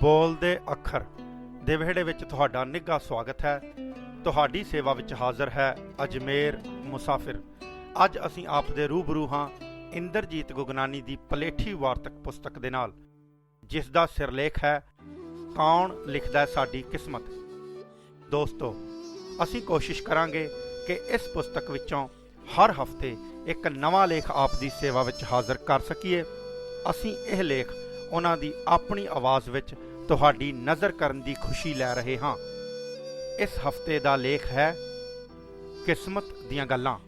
ਬੋਲਦੇ ਅੱਖਰ ਦੇ ਵਿਹੜੇ ਵਿੱਚ ਤੁਹਾਡਾ ਨਿੱਘਾ ਸਵਾਗਤ ਹੈ। ਤੁਹਾਡੀ ਸੇਵਾ ਵਿੱਚ ਹਾਜ਼ਰ ਹੈ ਅਜਮੇਰ ਮੁਸਾਫਿਰ। ਅੱਜ ਅਸੀਂ ਆਪ ਦੇ ਰੂਬਰੂ ਹਾਂ ਇੰਦਰਜੀਤ ਗੁਗਨਾਨੀ ਦੀ ਪਲੇਠੀ ਵਾਰਤਕ ਪੁਸਤਕ ਦੇ ਨਾਲ, ਜਿਸ ਦਾ ਸਿਰਲੇਖ ਹੈ, ਕੌਣ ਲਿਖਦਾ ਸਾਡੀ ਕਿਸਮਤ? ਦੋਸਤੋ, ਅਸੀਂ ਕੋਸ਼ਿਸ਼ ਕਰਾਂਗੇ ਕਿ ਇਸ ਪੁਸਤਕ ਵਿੱਚੋਂ ਹਰ ਹਫ਼ਤੇ ਇੱਕ ਨਵਾਂ ਲੇਖ ਆਪ ਦੀ ਸੇਵਾ ਵਿੱਚ ਹਾਜ਼ਰ ਕਰ ਸਕੀਏ। ਅਸੀਂ ਇਹ ਲੇਖ ਉਹਨਾਂ ਦੀ ਆਪਣੀ ਆਵਾਜ਼ ਵਿੱਚ ਤੁਹਾਡੀ ਨਜ਼ਰ ਕਰਨ ਦੀ ਖੁਸ਼ੀ ਲੈ ਰਹੇ ਹਾਂ। ਇਸ ਹਫ਼ਤੇ ਦਾ ਲੇਖ ਹੈ, ਕਿਸਮਤ ਦੀਆਂ ਗੱਲਾਂ।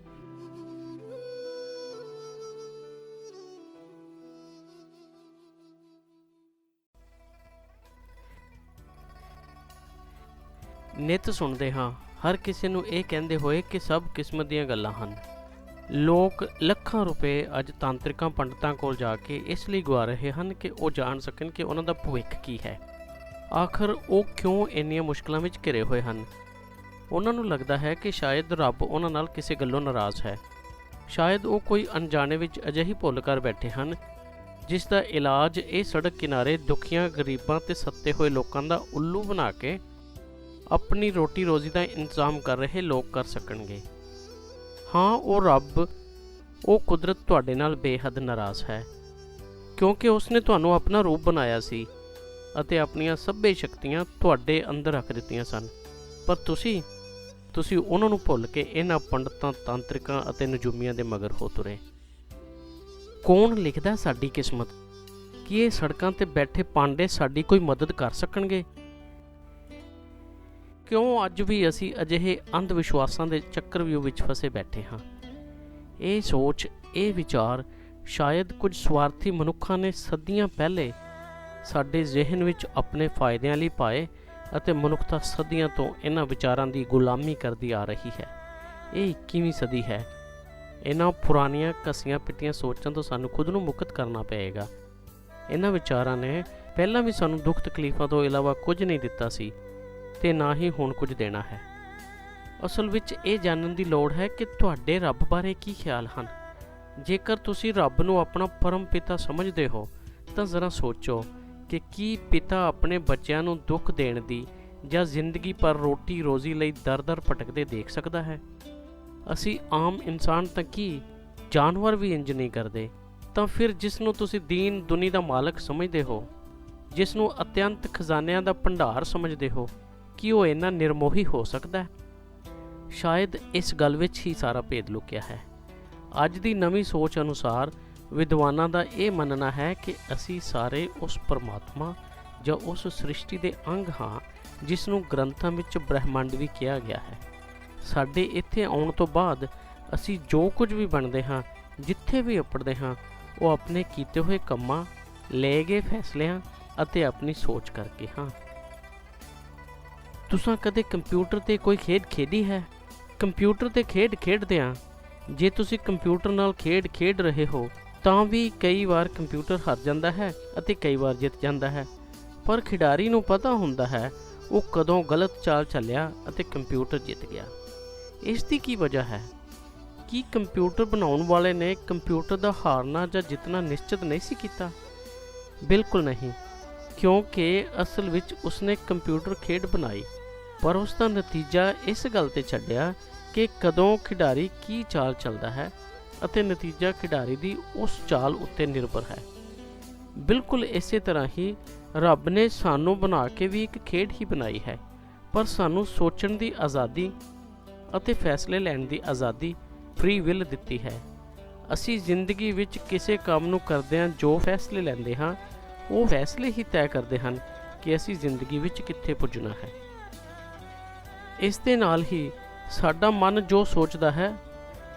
ਨਿਤ ਸੁਣਦੇ ਹਾਂ, ਹਰ ਕਿਸੇ ਨੂੰ ਇਹ ਕਹਿੰਦੇ ਹੋਏ ਕਿ ਸਭ ਕਿਸਮਤ ਦੀਆਂ ਗੱਲਾਂ ਹਨ। ਲੋਕ ਲੱਖਾਂ ਰੁਪਏ ਅੱਜ ਤਾਂਤਰਿਕਾਂ ਪੰਡਤਾਂ ਕੋਲ ਜਾ ਕੇ ਇਸ ਲਈ ਗਵਾ ਰਹੇ ਹਨ ਕਿ ਉਹ ਜਾਣ ਸਕਣ ਕਿ ਉਹਨਾਂ ਦਾ ਭਵਿੱਖ ਕੀ ਹੈ। ਆਖਰ ਉਹ ਕਿਉਂ ਇੰਨੀਆਂ ਮੁਸ਼ਕਲਾਂ ਵਿੱਚ ਘਿਰੇ ਹੋਏ ਹਨ? ਉਹਨਾਂ ਨੂੰ ਲੱਗਦਾ ਹੈ ਕਿ ਸ਼ਾਇਦ ਰੱਬ ਉਹਨਾਂ ਨਾਲ ਕਿਸੇ ਗੱਲੋਂ ਨਾਰਾਜ਼ ਹੈ। ਸ਼ਾਇਦ ਉਹ ਕੋਈ ਅਣਜਾਣੇ ਵਿੱਚ ਅਜਿਹੀ ਭੁੱਲ ਕਰ ਬੈਠੇ ਹਨ, ਜਿਸ ਦਾ ਇਲਾਜ ਇਹ ਸੜਕ ਕਿਨਾਰੇ ਦੁਖੀਆਂ, ਗਰੀਬਾਂ ਤੇ ਸੱਤੇ ਹੋਏ ਲੋਕਾਂ ਦਾ ਉੱਲੂ ਬਣਾ ਕੇ ਆਪਣੀ ਰੋਟੀ ਰੋਜ਼ੀ ਦਾ ਇੰਤਜ਼ਾਮ ਕਰ ਰਹੇ ਲੋਕ ਕਰ ਸਕਣਗੇ। ਹਾਂ, ਉਹ ਰੱਬ, ਉਹ ਕੁਦਰਤ ਤੁਹਾਡੇ ਨਾਲ ਬੇਹੱਦ ਨਾਰਾਜ਼ ਹੈ, ਕਿਉਂਕਿ ਉਸਨੇ ਤੁਹਾਨੂੰ ਆਪਣਾ ਰੂਪ ਬਣਾਇਆ ਸੀ। ਅਤੇ ਆਪਣੀਆਂ ਸਭੇ ਸ਼ਕਤੀਆਂ ਤੁਹਾਡੇ ਅੰਦਰ ਰੱਖ ਦਿੱਤੀਆਂ ਸਨ। ਪਰ ਤੁਸੀਂ ਤੁਸੀਂ ਉਹਨਾਂ ਨੂੰ ਭੁੱਲ ਕੇ ਇਹਨਾਂ ਪੰਡਤਾਂ, ਤਾਂਤਰਿਕਾਂ ਅਤੇ ਨਜੂਮੀਆਂ ਦੇ ਮਗਰ ਹੋ ਤੁਰੇ। ਕੌਣ ਲਿਖਦਾ ਸਾਡੀ ਕਿਸਮਤ? ਕੀ ਇਹ ਸੜਕਾਂ ਤੇ ਬੈਠੇ ਪਾਂਡੇ ਸਾਡੀ ਕੋਈ ਮਦਦ ਕਰ ਸਕਣਗੇ? ਕਿਉਂ ਅੱਜ ਵੀ ਅਸੀਂ ਅਜਿਹੇ ਅੰਧ ਵਿਸ਼ਵਾਸਾਂ ਦੇ ਚੱਕਰਵਿਊਹ ਵਿੱਚ ਫਸੇ ਬੈਠੇ ਹਾਂ? ਇਹ ਸੋਚ, ਇਹ ਵਿਚਾਰ, ਸ਼ਾਇਦ ਕੁਝ ਸਵਾਰਥੀ ਮਨੁੱਖਾਂ ਨੇ ਸਦੀਆਂ ਪਹਿਲੇ ਸਾਡੇ ਜ਼ਿਹਨ ਵਿੱਚ ਆਪਣੇ ਫਾਇਦਿਆਂ ਲਈ ਪਾਏ ਅਤੇ ਮਨੁੱਖਤਾ ਸਦੀਆਂ ਤੋਂ ਇਹਨਾਂ ਵਿਚਾਰਾਂ ਦੀ ਗੁਲਾਮੀ ਕਰਦੀ ਆ ਰਹੀ ਹੈ। ਇਹ 21ਵੀਂ ਸਦੀ ਹੈ। ਇਹਨਾਂ ਪੁਰਾਣੀਆਂ ਕਸੀਆਂ ਪਿੱਟੀਆਂ ਸੋਚਾਂ ਤੋਂ ਸਾਨੂੰ ਖੁਦ ਨੂੰ ਮੁਕਤ ਕਰਨਾ ਪਏਗਾ। ਇਹਨਾਂ ਵਿਚਾਰਾਂ ਨੇ ਪਹਿਲਾਂ ਵੀ ਸਾਨੂੰ ਦੁੱਖ ਤਕਲੀਫਾਂ ਤੋਂ ਇਲਾਵਾ ਕੁਝ ਨਹੀਂ ਦਿੱਤਾ ਸੀ ਤੇ ਨਾ ਹੀ ਹੁਣ ਕੁਝ ਦੇਣਾ ਹੈ। ਅਸਲ ਵਿੱਚ ਇਹ ਜਾਣਨ ਦੀ ਲੋੜ ਹੈ ਕਿ ਤੁਹਾਡੇ ਰੱਬ ਬਾਰੇ ਕੀ ਖਿਆਲ ਹਨ। ਜੇਕਰ ਤੁਸੀਂ ਰੱਬ ਨੂੰ ਆਪਣਾ ਪਰਮ ਪਿਤਾ ਸਮਝਦੇ ਹੋ, ਤਾਂ ਜ਼ਰਾ ਸੋਚੋ ਕਿ ਕੀ ਪਿਤਾ ਆਪਣੇ ਬੱਚਿਆਂ ਨੂੰ ਦੁੱਖ ਦੇਣ ਦੀ ਜਾਂ ਜ਼ਿੰਦਗੀ ਪਰ ਰੋਟੀ ਰੋਜ਼ੀ ਲਈ ਦਰ-ਦਰ ਭਟਕਦੇ ਦੇਖ ਸਕਦਾ ਹੈ? ਅਸੀਂ ਆਮ ਇਨਸਾਨ ਤਾਂ ਕੀ ਜਾਨਵਰ ਵੀ ਇੰਜ ਨਹੀਂ ਕਰਦੇ, ਤਾਂ ਫਿਰ ਜਿਸ ਨੂੰ ਤੁਸੀਂ ਦੀਨ ਦੁਨੀ ਦਾ ਮਾਲਕ ਸਮਝਦੇ ਹੋ ਜਿਸ ਨੂੰ ਅਤਿਅੰਤ ਖਜ਼ਾਨਿਆਂ ਦਾ ਭੰਡਾਰ ਸਮਝਦੇ ਹੋ, ਕੀ ਉਹ ਇੰਨਾ ਨਿਰਮੋਹੀ ਹੋ ਸਕਦਾ ਹੈ? ਸ਼ਾਇਦ ਇਸ ਗੱਲ ਵਿੱਚ ਹੀ ਸਾਰਾ ਭੇਦ ਲੁਕਿਆ ਹੈ। ਅੱਜ ਦੀ ਨਵੀਂ ਸੋਚ ਅਨੁਸਾਰ ਵਿਦਵਾਨਾਂ ਦਾ ਇਹ ਮੰਨਣਾ ਹੈ ਕਿ ਅਸੀਂ ਸਾਰੇ ਉਸ ਪਰਮਾਤਮਾ ਜਾਂ ਉਸ ਸ੍ਰਿਸ਼ਟੀ ਦੇ ਅੰਗ ਹਾਂ, ਜਿਸ ਨੂੰ ਗ੍ਰੰਥਾਂ ਵਿੱਚ ਬ੍ਰਹਿਮੰਡ ਵੀ ਕਿਹਾ ਗਿਆ ਹੈ। ਸਾਡੇ ਇੱਥੇ ਆਉਣ ਤੋਂ ਬਾਅਦ ਅਸੀਂ ਜੋ ਕੁਝ ਵੀ ਬਣਦੇ ਹਾਂ, ਜਿੱਥੇ ਵੀ ਉਪੜਦੇ ਹਾਂ, ਉਹ ਆਪਣੇ ਕੀਤੇ ਹੋਏ ਕੰਮਾਂ, ਲਏ ਗਏ ਫੈਸਲਿਆਂ ਅਤੇ ਆਪਣੀ ਸੋਚ ਕਰਕੇ ਹਾਂ। ਤੁਸੀਂ ਕਦੇ ਕੰਪਿਊਟਰ ਤੇ ਕੋਈ ਖੇਡ ਖੇਡੀ ਹੈ? ਕੰਪਿਊਟਰ ਤੇ ਖੇਡ ਖੇਡਦੇ ਖੇਡਦਿਆਂ, ਜੇ ਤੁਸੀਂ ਕੰਪਿਊਟਰ ਨਾਲ ਖੇਡ ਖੇਡ ਰਹੇ ਹੋ ਤਾਂ ਵੀ ਕਈ ਵਾਰ ਕੰਪਿਊਟਰ ਹਾਰ ਜਾਂਦਾ ਹੈ ਅਤੇ ਕਈ ਵਾਰ ਜਿੱਤ ਜਾਂਦਾ ਹੈ। ਪਰ ਖਿਡਾਰੀ ਨੂੰ ਪਤਾ ਹੁੰਦਾ ਹੈ, ਉਹ ਕਦੋਂ ਗਲਤ ਚਾਲ ਚੱਲਿਆ ਅਤੇ ਕੰਪਿਊਟਰ ਜਿੱਤ ਗਿਆ। ਇਸ ਦੀ ਕੀ ਵਜ੍ਹਾ ਹੈ? ਕੀ ਕੰਪਿਊਟਰ ਬਣਾਉਣ ਵਾਲੇ ਨੇ ਕੰਪਿਊਟਰ ਦਾ ਹਾਰਨਾ ਜਾਂ ਜਿੱਤਣਾ ਨਿਸ਼ਚਿਤ ਨਹੀਂ ਸੀ ਕੀਤਾ? ਬਿਲਕੁਲ ਨਹੀਂ, ਕਿਉਂਕਿ ਅਸਲ ਵਿੱਚ ਉਸਨੇ ਕੰਪਿਊਟਰ ਖੇਡ ਬਣਾਈ, ਪਰ ਉਸ ਦਾ ਨਤੀਜਾ ਇਸ ਗੱਲ ਤੇ ਛੱਡਿਆ ਕਿ ਕਦੋਂ ਖਿਡਾਰੀ ਕੀ ਚਾਲ ਚੱਲਦਾ ਹੈ ਅਤੇ ਨਤੀਜਾ ਖਿਡਾਰੀ ਦੀ ਉਸ ਚਾਲ ਉੱਤੇ ਨਿਰਭਰ ਹੈ। ਬਿਲਕੁਲ ਇਸੇ ਤਰ੍ਹਾਂ ਹੀ ਰੱਬ ਨੇ ਸਾਨੂੰ ਬਣਾ ਕੇ ਵੀ ਇੱਕ ਖੇਡ ਹੀ ਬਣਾਈ ਹੈ, ਪਰ ਸਾਨੂੰ ਸੋਚਣ ਦੀ ਆਜ਼ਾਦੀ ਅਤੇ ਫੈਸਲੇ ਲੈਣ ਦੀ ਆਜ਼ਾਦੀ ਫ੍ਰੀ ਵਿਲ ਦਿੱਤੀ ਹੈ। ਅਸੀਂ ਜ਼ਿੰਦਗੀ ਵਿੱਚ ਕਿਸੇ ਕੰਮ ਨੂੰ ਕਰਦਿਆਂ ਜੋ ਫੈਸਲੇ ਲੈਂਦੇ ਹਾਂ, ਉਹ ਫੈਸਲੇ ਹੀ ਤੈਅ ਕਰਦੇ ਹਨ ਕਿ ਅਸੀਂ ਜ਼ਿੰਦਗੀ ਵਿੱਚ ਕਿੱਥੇ ਪੁੱਜਣਾ ਹੈ। ਇਸ ਦੇ ਨਾਲ ਹੀ ਸਾਡਾ ਮਨ ਜੋ ਸੋਚਦਾ ਹੈ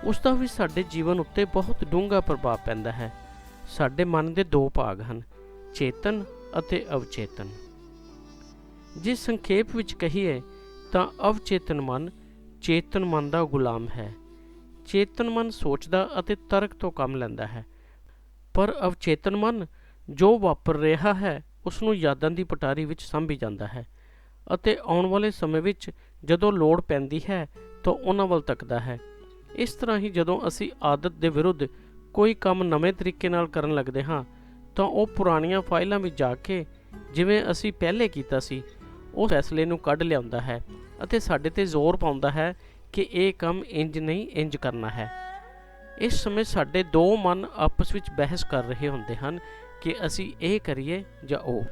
ਉਸ ਦਾ ਵੀ ਸਾਡੇ ਜੀਵਨ ਉੱਤੇ ਬਹੁਤ ਡੂੰਘਾ ਪ੍ਰਭਾਵ ਪੈਂਦਾ ਹੈ। ਸਾਡੇ ਮਨ ਦੇ ਦੋ ਭਾਗ ਹਨ, ਚੇਤਨ ਅਤੇ ਅਵਚੇਤਨ। ਜੇ ਸੰਖੇਪ ਵਿੱਚ ਕਹੀਏ ਤਾਂ ਅਵਚੇਤਨ ਮਨ ਚੇਤਨ ਮਨ ਦਾ ਗੁਲਾਮ ਹੈ। ਚੇਤਨ ਮਨ ਸੋਚਦਾ ਅਤੇ ਤਰਕ ਤੋਂ ਕੰਮ ਲੈਂਦਾ ਹੈ। ਪਰ ਅਵਚੇਤਨ ਮਨ ਜੋ ਵਾਪਰ ਰਿਹਾ ਹੈ ਉਸ ਨੂੰ ਯਾਦਾਂ ਦੀ ਪਟਾਰੀ ਵਿੱਚ ਸੰਭੀ ਜਾਂਦਾ ਹੈ ਅਤੇ ਆਉਣ ਵਾਲੇ ਸਮੇਂ ਵਿੱਚ ਜਦੋਂ ਲੋੜ ਪੈਂਦੀ ਹੈ ਤਾਂ ਉਹਨਾਂ ਵੱਲ ਤੱਕਦਾ ਹੈ। ਇਸ ਤਰ੍ਹਾਂ ਹੀ ਜਦੋਂ ਅਸੀਂ ਆਦਤ ਦੇ ਵਿਰੁੱਧ ਕੋਈ ਕੰਮ ਨਵੇਂ ਤਰੀਕੇ ਨਾਲ ਕਰਨ ਲੱਗਦੇ ਹਾਂ, ਤਾਂ ਉਹ ਪੁਰਾਣੀਆਂ ਫਾਈਲਾਂ ਵਿੱਚ ਜਾ ਕੇ ਜਿਵੇਂ ਅਸੀਂ ਪਹਿਲੇ ਕੀਤਾ ਸੀ ਉਹ ਫੈਸਲੇ ਨੂੰ ਕੱਢ ਲਿਆਉਂਦਾ ਹੈ ਅਤੇ ਸਾਡੇ ਤੇ ਜ਼ੋਰ ਪਾਉਂਦਾ ਹੈ ਕਿ ਇਹ ਕੰਮ ਇੰਜ ਨਹੀਂ ਇੰਜ ਕਰਨਾ ਹੈ। ਇਸ ਸਮੇਂ ਸਾਡੇ ਦੋ ਮਨ ਆਪਸ ਵਿੱਚ ਬਹਿਸ ਕਰ ਰਹੇ ਹੁੰਦੇ ਹਨ ਕਿ ਅਸੀਂ ਇਹ ਕਰੀਏ ਜਾਂ ਉਹ।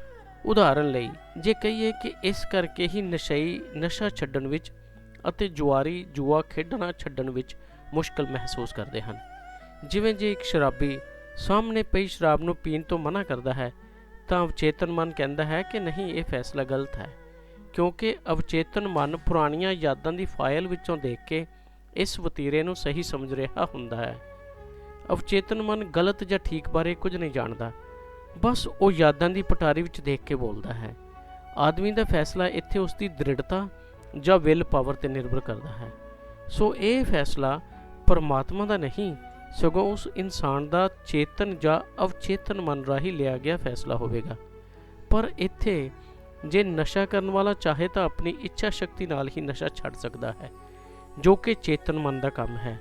ਉਦਾਹਰਨ ਲਈ, ਜੇ ਕਹੀਏ ਕਿ ਇਸ ਕਰਕੇ ਹੀ ਨਸ਼ਈ, ਨਸ਼ਾ ਛੱਡਣ ਵਿੱਚ ਅਤੇ ਜੁਆਰੀ, ਜੂਆ ਖੇਡਣਾ ਛੱਡਣ ਵਿੱਚ ਮੁਸ਼ਕਲ ਮਹਿਸੂਸ ਕਰਦੇ ਹਨ। ਜਿਵੇਂ ਜੇ ਇੱਕ ਸ਼ਰਾਬੀ ਸਾਹਮਣੇ ਪਈ ਸ਼ਰਾਬ ਨੂੰ ਪੀਣ ਤੋਂ ਮਨਾ ਕਰਦਾ ਹੈ, ਤਾਂ ਅਵਚੇਤਨ ਮਨ ਕਹਿੰਦਾ ਹੈ ਕਿ ਨਹੀਂ, ਇਹ ਫੈਸਲਾ ਗਲਤ ਹੈ। ਕਿਉਂਕਿ ਅਵਚੇਤਨ ਮਨ ਪੁਰਾਣੀਆਂ ਯਾਦਾਂ ਦੀ ਫਾਈਲ ਵਿੱਚੋਂ ਦੇਖ ਕੇ ਇਸ ਵਤੀਰੇ ਨੂੰ ਸਹੀ ਸਮਝ ਰਿਹਾ ਹੁੰਦਾ ਹੈ। ਅਵਚੇਤਨ ਮਨ ਗਲਤ ਜਾਂ ਠੀਕ ਬਾਰੇ ਕੁਝ ਨਹੀਂ ਜਾਣਦਾ, ਬਸ ਉਹ ਯਾਦਾਂ ਦੀ ਪਟਾਰੀ ਵਿੱਚ ਦੇਖ ਕੇ ਬੋਲਦਾ ਹੈ। ਆਦਮੀ ਦਾ ਫੈਸਲਾ ਇੱਥੇ ਉਸ ਦੀ ਦ੍ਰਿੜਤਾ ਜਾਂ ਵਿਲ ਪਾਵਰ ਤੇ ਨਿਰਭਰ ਕਰਦਾ ਹੈ। ਸੋ ਇਹ ਫੈਸਲਾ ਪਰਮਾਤਮਾ ਦਾ ਨਹੀਂ, ਸਗੋਂ ਉਸ ਇਨਸਾਨ ਦਾ ਚੇਤਨ ਜਾਂ ਅਵਚੇਤਨ ਮਨ ਰਾਹੀਂ ਲਿਆ ਗਿਆ ਫੈਸਲਾ ਹੋਵੇਗਾ। ਪਰ ਇੱਥੇ ਜੇ ਨਸ਼ਾ ਕਰਨ ਵਾਲਾ ਚਾਹੇ ਤਾਂ ਆਪਣੀ ਇੱਛਾ ਸ਼ਕਤੀ ਨਾਲ ਹੀ ਨਸ਼ਾ ਛੱਡ ਸਕਦਾ ਹੈ, ਜੋ ਕਿ ਚੇਤਨ ਮਨ ਦਾ ਕੰਮ ਹੈ।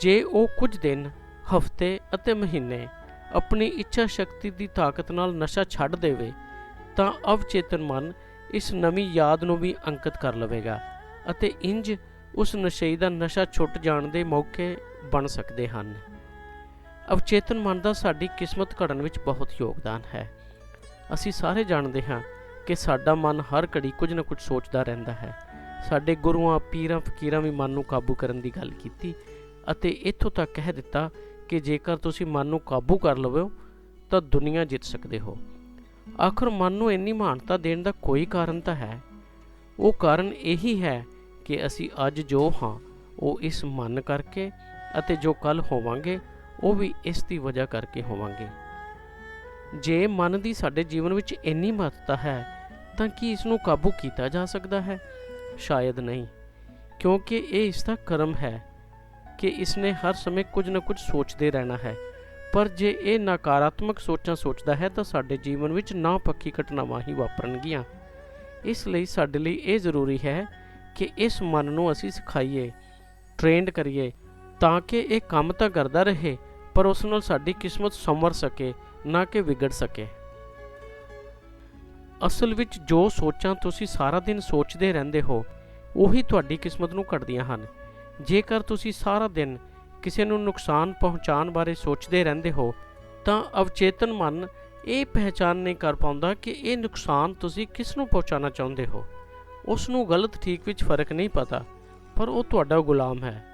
ਜੇ ਉਹ ਕੁਝ ਦਿਨ, ਹਫ਼ਤੇ ਅਤੇ ਮਹੀਨੇ ਆਪਣੀ ਇੱਛਾ ਸ਼ਕਤੀ ਦੀ ਤਾਕਤ ਨਾਲ ਨਸ਼ਾ ਛੱਡ ਦੇਵੇ, ਤਾਂ ਅਵਚੇਤਨ ਮਨ ਇਸ ਨਵੀਂ ਯਾਦ ਨੂੰ ਵੀ ਅੰਕਿਤ ਕਰ ਲਵੇਗਾ ਅਤੇ ਇੰਜ ਉਸ ਨਸ਼ਈ ਦਾ ਨਸ਼ਾ ਛੁੱਟ ਜਾਣ ਦੇ ਮੌਕੇ ਬਣ ਸਕਦੇ ਹਨ। ਅਵਚੇਤਨ ਮਨ ਦਾ ਸਾਡੀ ਕਿਸਮਤ ਘੜਨ ਵਿੱਚ ਬਹੁਤ ਯੋਗਦਾਨ ਹੈ। ਅਸੀਂ ਸਾਰੇ ਜਾਣਦੇ ਹਾਂ ਕਿ ਸਾਡਾ ਮਨ ਹਰ ਘੜੀ ਕੁਝ ਨਾ ਕੁਝ ਸੋਚਦਾ ਰਹਿੰਦਾ ਹੈ। ਸਾਡੇ ਗੁਰੂਆਂ, ਪੀਰਾਂ, ਫਕੀਰਾਂ ਵੀ ਮਨ ਨੂੰ ਕਾਬੂ ਕਰਨ ਦੀ ਗੱਲ ਕੀਤੀ ਅਤੇ ਇੱਥੋਂ ਤੱਕ ਕਹਿ ਦਿੱਤਾ ਕਿ ਜੇਕਰ ਤੁਸੀਂ ਮਨ ਨੂੰ ਕਾਬੂ ਕਰ ਲਵੋ, ਤਾਂ ਦੁਨੀਆ ਜਿੱਤ ਸਕਦੇ ਹੋ। ਆਖਰ ਮਨ ਨੂੰ ਇੰਨੀ ਮਹਾਨਤਾ ਦੇਣ ਦਾ ਕੋਈ ਕਾਰਨ ਤਾਂ ਹੈ? ਉਹ ਕਾਰਨ ਇਹੀ ਹੈ ਕਿ ਅਸੀਂ ਅੱਜ ਜੋ ਹਾਂ, ਉਹ ਇਸ ਮਨ ਕਰਕੇ ਅਤੇ ਜੋ ਕੱਲ ਹੋਵਾਂਗੇ, ਉਹ ਵੀ ਇਸ ਦੀ ਵਜ੍ਹਾ ਕਰਕੇ ਹੋਵਾਂਗੇ। ਜੇ ਮਨ ਦੀ ਸਾਡੇ ਜੀਵਨ ਵਿੱਚ ਇੰਨੀ ਮਹੱਤਤਾ ਹੈ, ਤਾਂ ਕੀ ਇਸ ਨੂੰ ਕਾਬੂ ਕੀਤਾ ਜਾ ਸਕਦਾ ਹੈ? ਸ਼ਾਇਦ ਨਹੀਂ, ਕਿਉਂਕਿ ਇਹ ਇਸ ਦਾ ਕਰਮ ਹੈ ਕਿ ਇਸ ਨੇ ਹਰ ਸਮੇਂ ਕੁਝ ਨਾ ਕੁਝ ਸੋਚਦੇ ਰਹਿਣਾ ਹੈ। ਪਰ ਜੇ ਇਹ ਨਕਾਰਾਤਮਕ ਸੋਚਾਂ ਸੋਚਦਾ ਹੈ, ਤਾਂ ਸਾਡੇ ਜੀਵਨ ਵਿੱਚ ਨਾ ਪੱਕੀ ਘਟਨਾਵਾਂ ਹੀ ਵਾਪਰਨਗੀਆਂ। ਇਸ ਲਈ ਸਾਡੇ ਲਈ ਇਹ ਜ਼ਰੂਰੀ ਹੈ ਕਿ ਇਸ ਮਨ ਨੂੰ ਅਸੀਂ ਸਿਖਾਈਏ ਟ੍ਰੇਨਡ ਕਰੀਏ, ਤਾਂ ਕਿ ਇਹ ਕੰਮ ਤਾਂ ਕਰਦਾ ਰਹੇ, ਪਰ ਉਸ ਨਾਲ ਸਾਡੀ ਕਿਸਮਤ ਸੰਵਰ ਸਕੇ, ਨਾ ਕਿ ਵਿਗੜ ਸਕੇ। ਅਸਲ ਵਿੱਚ ਜੋ ਸੋਚਾਂ ਤੁਸੀਂ ਸਾਰਾ ਦਿਨ ਸੋਚਦੇ ਰਹਿੰਦੇ ਹੋ, ਉਹੀ ਤੁਹਾਡੀ ਕਿਸਮਤ ਨੂੰ ਘੜਦੀਆਂ ਹਨ। ਜੇਕਰ ਤੁਸੀਂ ਸਾਰਾ ਦਿਨ ਕਿਸੇ ਨੂੰ ਨੁਕਸਾਨ ਪਹੁੰਚਾਉਣ ਬਾਰੇ ਸੋਚਦੇ ਰਹਿੰਦੇ ਹੋ, ਤਾਂ ਅਵਚੇਤਨ ਮਨ ਇਹ ਪਹਿਚਾਨ ਨਹੀਂ ਕਰ ਪਾਉਂਦਾ ਕਿ ਇਹ ਨੁਕਸਾਨ ਤੁਸੀਂ ਕਿਸ ਨੂੰ ਪਹੁੰਚਾਉਣਾ ਚਾਹੁੰਦੇ ਹੋ। ਉਸ ਨੂੰ ਗਲਤ ਠੀਕ ਵਿੱਚ ਫ਼ਰਕ ਨਹੀਂ ਪਤਾ, ਪਰ ਉਹ ਤੁਹਾਡਾ ਗੁਲਾਮ ਹੈ।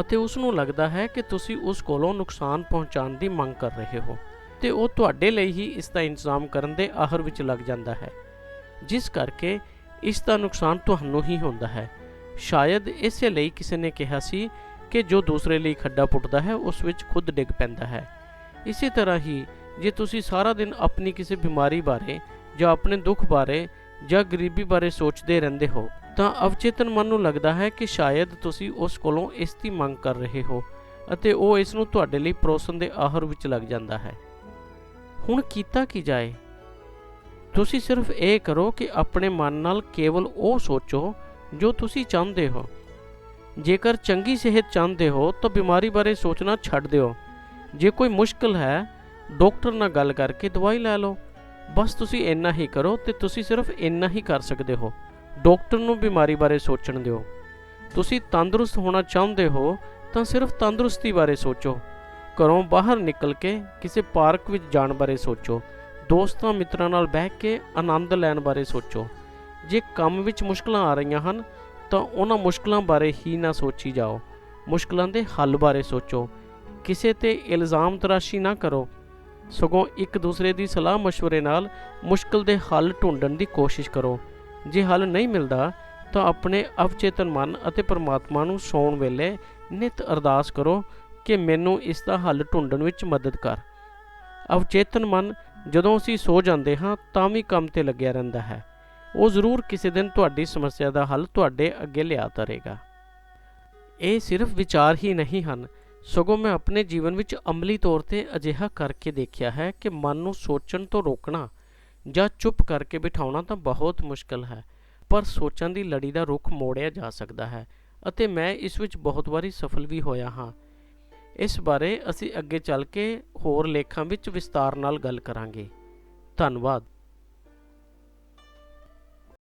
ਅਤੇ ਉਸ ਨੂੰ ਲੱਗਦਾ ਹੈ ਕਿ ਤੁਸੀਂ ਉਸ ਕੋਲੋਂ ਨੁਕਸਾਨ ਪਹੁੰਚਾਉਣ ਦੀ ਮੰਗ ਕਰ ਰਹੇ ਹੋ, ਤੇ ਉਹ ਤੁਹਾਡੇ ਲਈ ਹੀ ਇਸ ਦਾ ਇੰਤਜ਼ਾਮ ਕਰਨ ਦੇ ਆਹਰ ਵਿੱਚ ਲੱਗ ਜਾਂਦਾ ਹੈ। ਜਿਸ ਕਰਕੇ ਇਸ ਦਾ ਨੁਕਸਾਨ ਤੁਹਾਨੂੰ ਹੀ ਹੁੰਦਾ ਹੈ। ਸ਼ਾਇਦ ਇਸੇ ਲਈ ਕਿਸੇ ਨੇ ਕਿਹਾ ਸੀ ਕਿ ਜੋ ਦੂਸਰੇ ਲਈ ਖੱਡਾ ਪੁੱਟਦਾ ਹੈ, ਉਸ ਵਿੱਚ ਖੁਦ ਡਿੱਗ ਪੈਂਦਾ ਹੈ। ਇਸੇ ਤਰ੍ਹਾਂ ਹੀ ਜੇ ਤੁਸੀਂ ਸਾਰਾ ਦਿਨ ਆਪਣੀ ਕਿਸੇ ਬਿਮਾਰੀ ਬਾਰੇ ਜਾਂ ਆਪਣੇ ਦੁੱਖ ਬਾਰੇ ਜਾਂ ਗਰੀਬੀ ਬਾਰੇ ਸੋਚਦੇ ਰਹਿੰਦੇ ਹੋ, ਤਾਂ ਅਵਚੇਤਨ ਮਨ ਨੂੰ ਲੱਗਦਾ ਹੈ ਕਿ ਸ਼ਾਇਦ ਤੁਸੀਂ ਉਸ ਕੋਲੋਂ ਇਸ ਦੀ ਮੰਗ ਕਰ ਰਹੇ ਹੋ ਅਤੇ ਉਹ ਇਸ ਨੂੰ ਤੁਹਾਡੇ ਲਈ ਪਰੋਸਣ ਦੇ ਆਹਰ ਵਿੱਚ ਲੱਗ ਜਾਂਦਾ ਹੈ। ਹੁਣ ਕੀਤਾ ਕੀ ਜਾਏ? ਤੁਸੀਂ ਸਿਰਫ ਇਹ ਕਰੋ ਕਿ ਆਪਣੇ ਮਨ ਨਾਲ ਕੇਵਲ ਉਹ ਸੋਚੋ ਜੋ ਤੁਸੀਂ ਚਾਹੁੰਦੇ ਹੋ। ਜੇਕਰ ਚੰਗੀ ਸਿਹਤ ਚਾਹੁੰਦੇ ਹੋ, ਤਾਂ ਬਿਮਾਰੀ ਬਾਰੇ ਸੋਚਣਾ ਛੱਡ ਦਿਓ। ਜੇ ਕੋਈ ਮੁਸ਼ਕਲ ਹੈ, ਡਾਕਟਰ ਨਾਲ ਗੱਲ ਕਰਕੇ ਦਵਾਈ ਲੈ ਲਓ। ਬਸ ਤੁਸੀਂ ਇੰਨਾ ਹੀ ਕਰੋ ਤੇ ਤੁਸੀਂ ਸਿਰਫ ਇੰਨਾ ਹੀ ਕਰ ਸਕਦੇ ਹੋ। ਡਾਕਟਰ ਨੂੰ ਬਿਮਾਰੀ ਬਾਰੇ ਸੋਚਣ ਦਿਓ। ਤੁਸੀਂ ਤੰਦਰੁਸਤ ਹੋਣਾ ਚਾਹੁੰਦੇ ਹੋ ਤਾਂ ਸਿਰਫ ਤੰਦਰੁਸਤੀ ਬਾਰੇ ਸੋਚੋ। ਘਰੋਂ ਬਾਹਰ ਨਿਕਲ ਕੇ ਕਿਸੇ ਪਾਰਕ ਵਿੱਚ ਜਾਣ ਬਾਰੇ ਸੋਚੋ। ਦੋਸਤਾਂ ਮਿੱਤਰਾਂ ਨਾਲ ਬਹਿ ਕੇ ਆਨੰਦ ਲੈਣ ਬਾਰੇ ਸੋਚੋ। ਜੇ ਕੰਮ ਵਿੱਚ ਮੁਸ਼ਕਲਾਂ ਆ ਰਹੀਆਂ ਹਨ ਤਾਂ ਉਹਨਾਂ ਮੁਸ਼ਕਲਾਂ ਬਾਰੇ ਹੀ ਨਾ ਸੋਚੀ ਜਾਓ। ਮੁਸ਼ਕਲਾਂ ਦੇ ਹੱਲ ਬਾਰੇ ਸੋਚੋ। ਕਿਸੇ ਤੇ ਇਲਜ਼ਾਮ ਤਰਾਸ਼ੀ ਨਾ ਕਰੋ। ਸਗੋਂ ਇੱਕ ਦੂਸਰੇ ਦੀ ਸਲਾਹ مشਵਰੇ ਨਾਲ ਮੁਸ਼ਕਲ ਦੇ ਹੱਲ ਢੂੰਡਣ ਦੀ ਕੋਸ਼ਿਸ਼ ਕਰੋ। ਜੇ ਹੱਲ ਨਹੀਂ ਮਿਲਦਾ, ਤਾਂ ਆਪਣੇ ਅਵਚੇਤਨ ਮਨ ਅਤੇ ਪਰਮਾਤਮਾ ਨੂੰ ਸੌਣ ਵੇਲੇ ਨਿਤ ਅਰਦਾਸ ਕਰੋ ਕਿ ਮੈਨੂੰ ਇਸ ਦਾ ਹੱਲ ਢੂੰਡਣ ਵਿੱਚ ਮਦਦ ਕਰ। ਅਵਚੇਤਨ ਮਨ ਜਦੋਂ ਅਸੀਂ ਸੋ ਜਾਂਦੇ ਹਾਂ, ਤਾਂ ਵੀ ਕੰਮ ਤੇ ਲੱਗਿਆ ਰਹਿੰਦਾ ਹੈ। ਉਹ ਜ਼ਰੂਰ ਕਿਸੇ ਦਿਨ ਤੁਹਾਡੀ ਸਮੱਸਿਆ ਦਾ ਹੱਲ ਤੁਹਾਡੇ ਅੱਗੇ ਲਿਆ ਤਰੇਗਾ। ਇਹ ਸਿਰਫ ਵਿਚਾਰ ਹੀ ਨਹੀਂ ਹਨ ਸਗੋਂ ਮੈਂ ਆਪਣੇ ਜੀਵਨ ਵਿੱਚ ਅਮਲੀ ਤੌਰ ਤੇ ਅਜਿਹਾ ਕਰਕੇ ਦੇਖਿਆ ਹੈ ਕਿ ਮਨ ਨੂੰ ਸੋਚਣ ਤੋਂ ਰੋਕਣਾ ਜਾਂ ਚੁੱਪ ਕਰਕੇ ਬਿਠਾਉਣਾ ਤਾਂ ਬਹੁਤ ਮੁਸ਼ਕਲ ਹੈ, ਪਰ ਸੋਚਣ ਦੀ ਲੜੀ ਦਾ ਰੁਖ ਮੋੜਿਆ ਜਾ ਸਕਦਾ ਹੈ ਅਤੇ ਮੈਂ ਇਸ ਵਿੱਚ ਬਹੁਤ ਵਾਰੀ ਸਫਲ ਵੀ ਹੋਇਆ ਹਾਂ। ਇਸ ਬਾਰੇ ਅਸੀਂ ਅੱਗੇ ਚੱਲ ਕੇ ਹੋਰ ਲੇਖਾਂ ਵਿੱਚ ਵਿਸਤਾਰ ਨਾਲ ਗੱਲ ਕਰਾਂਗੇ। ਧੰਨਵਾਦ।